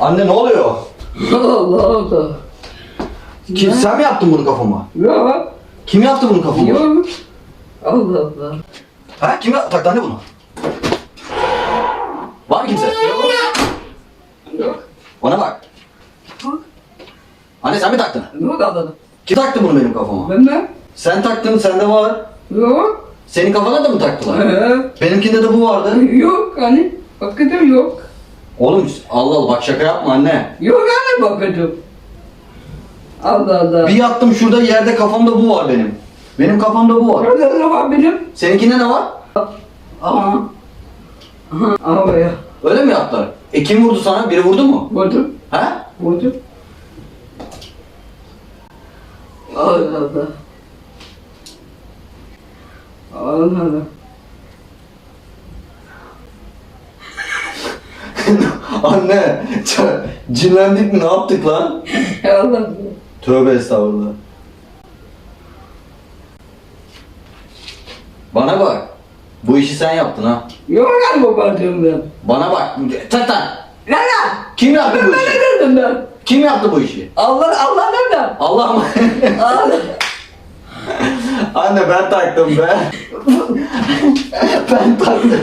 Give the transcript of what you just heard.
Anne ne oluyor? Allah Allah. Kim, sen mi yaptın bunu kafama? Yok. Kim yaptı bunu kafama? Yok. Allah Allah. Ha kim yaptı? Taktı anne bunu. Var mı kimse? Yok. Bana bak. Yok. Anne sen mi taktın? Yok Allah. Kim taktı bunu benim kafama? Ben mi? Sen taktın, sende var. Yok. Senin kafana da mı taktılar? Ee, Benimkinde de bu vardı. yok hani. Hakikaten yok. Oğlum Allah Allah bak şaka yapma anne. Yok hani bakacağım. Allah Allah. Bir yattım şurada yerde kafamda bu var benim. Benim kafamda bu var. Orada ne var benim? Seninkinde ne var? Aha. Aha. Aha ya. Öyle mi yaptılar? E kim vurdu sana? Biri vurdu mu? Vurdum. Ha? Vurdum. Allah Allah. Allah Allah. Anne, cinlendik mi? Ne yaptık lan? Allah. Tövbe estağfurullah. Bana bak. Bu işi sen yaptın ha. Yok hani babacığım ben. Bana bak. Tatan. Ne lan? Kim yaptı bu Ben işi? ne dedim ben? Kim yaptı bu işi? Allah Allah nerede? Allah mı? Allah. Anne ben taktım be. ben taktım.